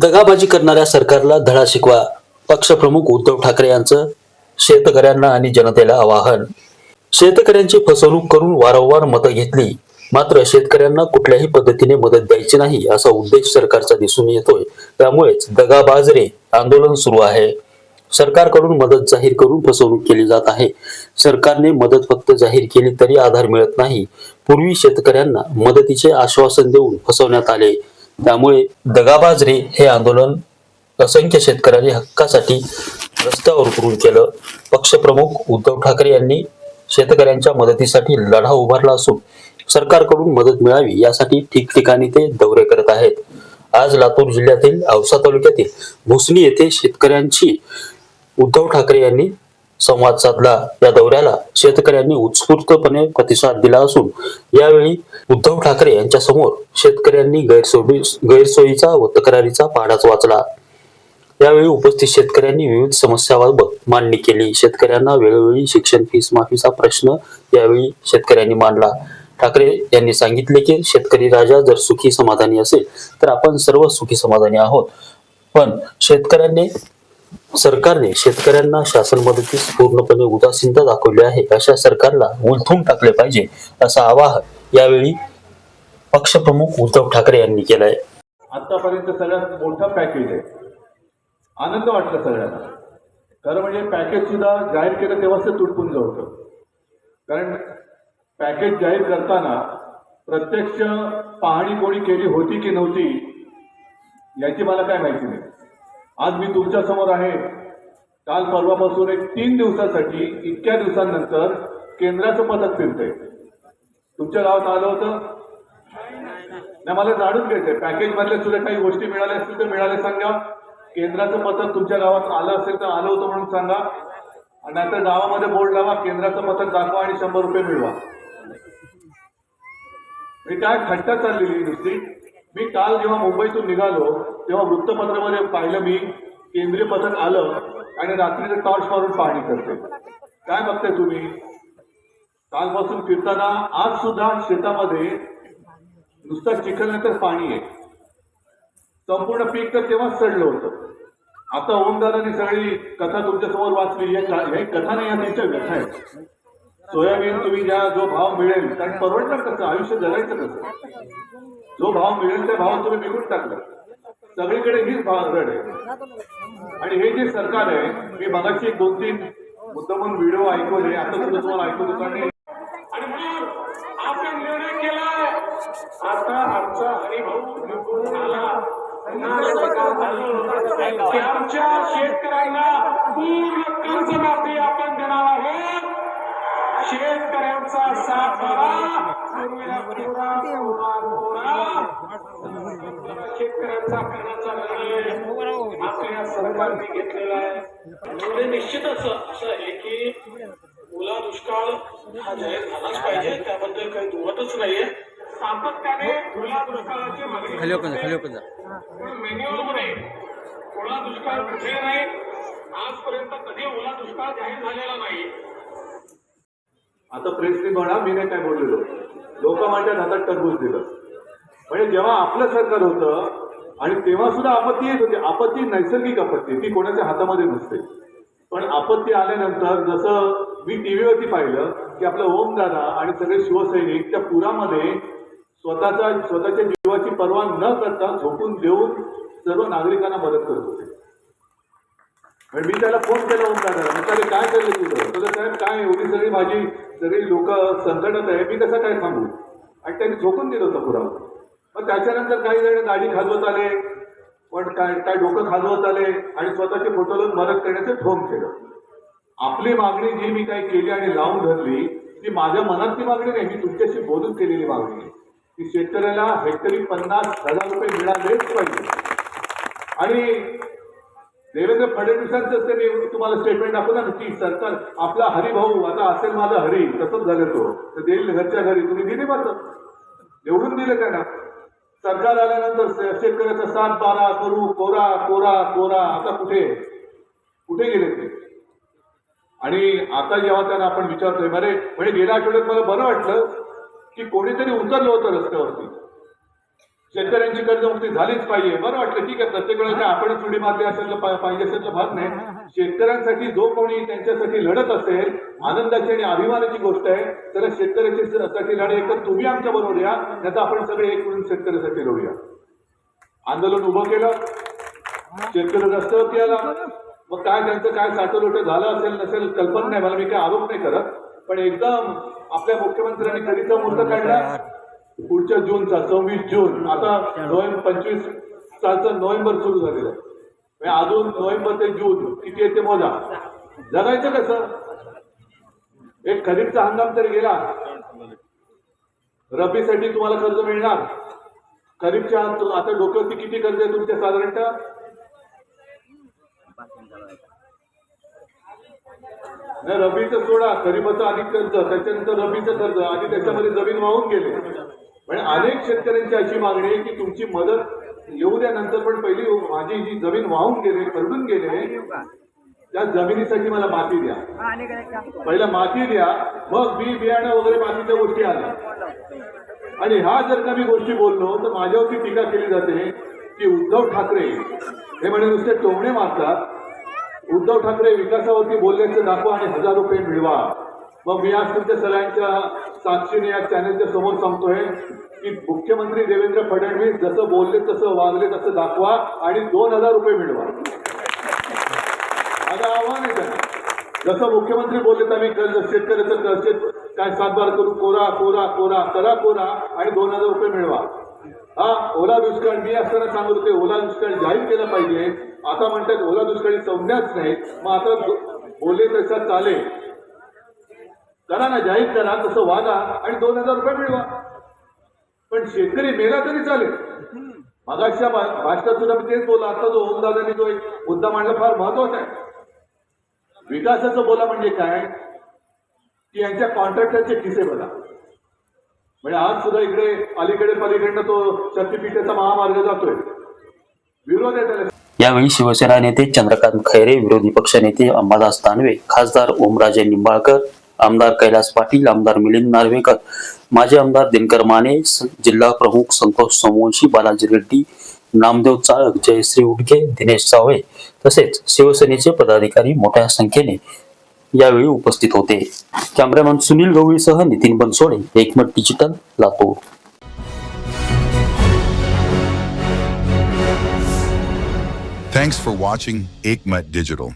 दगाबाजी करणाऱ्या सरकारला धडा शिकवा. पक्षप्रमुख उद्धव ठाकरे यांचं शेतकऱ्यांना आणि जनतेला आवाहन. शेतकऱ्यांची फसवणूक करून वारंवार मतं घेतली. मात्र शेतकऱ्यांना कुठल्याही पद्धतीने मदत द्यायची नाही असा उद्देश सरकारचा दिसून येतोय. त्यामुळेच दगाबाजरे आंदोलन सुरू आहे. सरकारकडून मदत जाहीर करून फसवणूक केली जात आहे. सरकारने मदत फक्त जाहीर केली तरी आधार मिळत नाही. पूर्वी शेतकऱ्यांना मदतीचे आश्वासन देऊन फसवण्यात आले. त्यामुळे दगाबाजरे हे आंदोलन असंख्य शेतकऱ्यांनी हक्कासाठी रस्त्यावर उतरून केलं. पक्षप्रमुख उद्धव ठाकरे यांनी शेतकऱ्यांच्या मदतीसाठी लढा उभारला असून सरकारकडून मदत मिळावी यासाठी ठिकठिकाणी ते दौरे करत आहेत. आज लातूर जिल्ह्यातील औसा तालुक्यातील भुसणी येथे शेतकऱ्यांची उद्धव ठाकरे यांनी संवाद साधला. या दौऱ्याला शेतकऱ्यांनी उत्स्फूर्तपणे प्रतिसाद दिला असून यावेळी उद्धव ठाकरे यांच्या समोर शेतकऱ्यांनी गैरसोयी गैरसोयीचा व तक्रारीचा पाडाच वाचला. यावेळी उपस्थित शेतकऱ्यांनी विविध समस्याबाबत मांडणी केली. शेतकऱ्यांना वेळोवेळी शिक्षण फीस माफीचा प्रश्न यावेळी शेतकऱ्यांनी मांडला. ठाकरे यांनी सांगितले की शेतकरी राजा जर सुखी समाधानी असेल तर आपण सर्व सुखी समाधानी आहोत. पण शेतकऱ्यांनी सरकारने शेतकऱ्यांना शासन मदतीस पूर्णपणे उदासीनता दाखवली आहे. अशा सरकारला उलथून टाकले पाहिजे असं आवाहन यावेळी पक्षप्रमुख उद्धव ठाकरे यांनी केलंय आतापर्यंत सगळ्यात मोठं पॅकेज आहे. आनंद वाटला सगळ्यांना. खरं म्हणजे पॅकेज सुद्धा जाहीर केलं तेव्हाच ते तुटपुंज कारण पॅकेज जाहीर करताना प्रत्यक्ष पाहणी कोणी केली होती की नव्हती याची मला काय माहिती नाही. आज मी तुमच्यासमोर आहे. काल परवापासून एक तीन दिवसासाठी इतक्या दिवसांनंतर केंद्राचं पथक फिरतंय. तुमच्या गावात आलं होतं? नाही मला जाणून घ्यायचंय. पॅकेज मधल्या सुद्धा काही गोष्टी मिळाल्या असतील तर मिळाल्या सांगा. केंद्राचं पथक तुमच्या गावात आलं असेल तर आलं होतं म्हणून सांगा. आणि नाहीतर गावामध्ये बोर्ड लावा केंद्राचं पथक दाखवा आणि शंभर रुपये मिळवा. मी काय खट्टा चाललेली नुसती? मी काल जेव्हा मुंबईतून निघालो तेव्हा वृत्तपत्रामध्ये पाहिलं मी केंद्रीय पथक आलं आणि रात्रीचं टॉर्च मारून पाहणी करते. काय बघताय तुम्ही? कालपासून फिरताना आज सुद्धा शेतामध्ये नुसता चिखलनंतर तर पाणी आहे. संपूर्ण पीक तर तेव्हाच सडलं होतं. आता ओमदादांनी सगळी कथा तुमच्यासमोर वाचली. हे कथा नाही या त्यांच्या व्यथा आहेत. सोयाबीन तुम्ही ज्या जो भाव मिळेल. कारण परवडणार कसं? आयुष्य जगायचं कसं? जो भाव मिळेल त्या भाव तुम्ही विकून टाकलं. सगळीकडे हीच भाव आहे. आणि हे जे सरकार आहे मी मगाशी एक दोन तीन मुद्दामून व्हिडिओ ऐकवले आता सुद्धा तुम्हाला ऐकवतो आणि आणि आपण निर्णय केला. आता आमचा हरिभाऊ निवडून आला. आमच्या शेतकऱ्यांना पूर्ण कर्जमाफी आपण देणार आहोत. शेतकऱ्यांचा साथ पूर्वीला शेतकऱ्यांचा करण्याचा निर्णय आपल्या सरकारने घेतलेला आहे. म्हणजे निश्चितच असं आहे की ओला दुष्काळ हा जाहीर झालाच पाहिजे. त्याबद्दल काही दुमतच नाहीये. सातत्याने ओला दुष्काळाची मागणी खाली ओपन जा खाली ओपन जा मॅन्युअलमध्ये ओला दुष्काळ कुठे नाही आजपर्यंत कधी ओला दुष्काळ जाहीर झालेला नाही. आता प्रेसने म्हणा मी नाही काय बोललेलो. लोकमान्य हातात टरबूज दिलं. म्हणजे जेव्हा आपलं सरकार होतं आणि तेव्हा सुद्धा आपत्ती येत होती. आपत्ती नैसर्गिक आपत्ती. ती कोणाच्या हातामध्ये नसते. पण आपत्ती आल्यानंतर जसं मी टीव्हीवरती पाहिलं की आपलं ओमदादा आणि सगळे शिवसैनिक त्या पुरामध्ये स्वतःचा स्वतःच्या जीवाची पर्वा न करता झोपून देऊन सर्व नागरिकांना मदत करत होते. आणि मी त्याला फोन केला ओमदादाला त्याला काय केलं तुझं? तुझं साहेब काय एवढी सगळी माझी सगळी लोक संकटात आहे. मी कसं काय सांगू आणि त्यांनी झोकून दिलं होतं पुरावा मग त्याच्यानंतर काही जण गाडी खाजवत आले. पण काय काय डोकं खाजवत आले आणि स्वतःचे फोटो लावून मदत करण्याचं ठोम केलं. आपली मागणी जी मी काही केली आणि लावून धरली ती माझ्या मनातली मागणी नाही. मी तुमच्याशी बोलून केलेली मागणी आहे. की शेतकऱ्याला हेक्टरी पन्नास हजार रुपये मिळालेच पाहिजे. आणि देवेंद्र फडणवीसांचं ते मी तुम्हाला स्टेटमेंट दाखवलं ना की सरकार आपला हरिभाऊ आता असेल माझा हरी तसंच झालं तो. तर देईल घरच्या घरी. तुम्ही दिले माझं निवडून दिलं त्यांना. सरकार आल्यानंतर शेतकऱ्याचा सात बारा करू कोरा कोरा कोरा आता कुठे? कुठे गेले ते? आणि आता जेव्हा त्यांना आपण विचारतोय बरे म्हणजे गेल्या आठवड्यात मला बरं वाटलं की कोणीतरी उतरलं होतं रस्त्यावरती. शेतकऱ्यांची कर्जमुक्ती झालीच पाहिजे. बरं वाटलं ठीक आहे प्रत्येक वेळेला आपण चुडी मारली असेल पाहिजे असेल भाग नाही. शेतकऱ्यांसाठी जो कोणी त्यांच्यासाठी लढत असेल आनंदाची आणि अभिमानाची गोष्ट आहे त्याला शेतकऱ्याची साठी लढे एक तर तुम्ही आमच्या बरोबर या नाही आपण सगळे एक मिळून शेतकऱ्यासाठी लढूया. आंदोलन उभं केलं. शेतकरी रस्त्यावरती आला. मग काय त्यांचं काय साठवलोट झालं असेल नसेल कल्पना नाही. मला मी काय आरोप नाही करत. पण एकदम आपल्या मुख्यमंत्र्यांनी कधीचा मुहूर्त काढला. पुढच्या जूनचा सव्वीस जून. आता नोव्हेंबर पंचवीस सालचं नोव्हेंबर सुरू झालेलं. आहे म्हणजे अजून नोव्हेंबर ते जून किती आहे ते मोजा. जगायचं कसं? एक खरीपचा हंगाम तरी गेला. रब्बीसाठी तुम्हाला कर्ज मिळणार. खरीपच्या आता डोक्यावरती किती कर्ज आहे तुमच्या साधारणतः? नाही रबीचं सोडा. खरीपाचं अधिक कर्ज त्याच्यानंतर रबीचं कर्ज. आधी त्याच्यामध्ये जमीन वाहून गेले. म्हणजे अनेक शेतकऱ्यांची अशी मागणी आहे की तुमची मदत येऊ द्या नंतर पण पहिली माझी जी जमीन वाहून गेले खरडून गेले त्या जमिनीसाठी मला माती द्या. पहिला माती द्या मग बी बियाणं वगैरे बाकीच्या गोष्टी आल्या आणि ह्या जर का मी गोष्टी बोललो तर माझ्यावरती टीका केली जाते की उद्धव ठाकरे हे म्हणे नुसते टोमणे मारतात. उद्धव ठाकरे विकासावरती बोलल्याचं दाखवा आणि हजार रुपये मिळवा. मग मी आज तुमच्या सगळ्यांच्या साक्षीने या चॅनलच्या समोर सांगतोय की मुख्यमंत्री देवेंद्र फडणवीस जसं बोलले तसं वागले तसं दाखवा आणि दोन हजार रुपये मिळवा. माझं आव्हान आहे त्यांना. जसं मुख्यमंत्री बोलले तर आम्ही कर्ज शेतकऱ्याचं कर्ज काय सातबार करू कोरा कोरा कोरा करा कोरा आणि दोन हजार रुपये मिळवा. हा ओला दुष्काळ मी असताना सांगत होते ओला दुष्काळ जाहीर केला पाहिजे. आता म्हणतात ओला दुष्काळी संज्ञाच नाही. मग आता बोलले तसा चालेल. करा ना जाहीर करा तसं वागा आणि दोन हजार रुपये मिळवा. पण शेतकरी मेला तरी चालेल. मगाशच्या भाषणात सुद्धा मी तेच बोला आता जो ओमदादांनी जो एक मुद्दा मांडला फार महत्त्वाचा आहे. विकासाचं बोला म्हणजे काय? की यांच्या कॉन्ट्रॅक्टरचे किसे बघा. म्हणजे आज सुद्धा इकडे अलीकडे पलीकडनं तो शक्तीपीठाचा महामार्ग जातोय. विरोध आहे त्याला. यावेळी शिवसेना नेते चंद्रकांत खैरे विरोधी पक्षनेते अंबादास दानवे खासदार ओमराजे निंबाळकर आमदार कैलास पाटील आमदार मिलिंद नार्वेकर माजी आमदार दिनकर माने जिल्हा प्रमुख संतोष सोमवंशी बालाजी रेड्डी नामदेव चाळक जयश्री उडके दिनेश सावळे तसेच शिवसेनेचे पदाधिकारी मोठ्या संख्येने यावेळी उपस्थित होते cameraman Sunil गवळीसह Nitin Bansode Ekmat digital Latur Thanks for watching Aikmat Digital.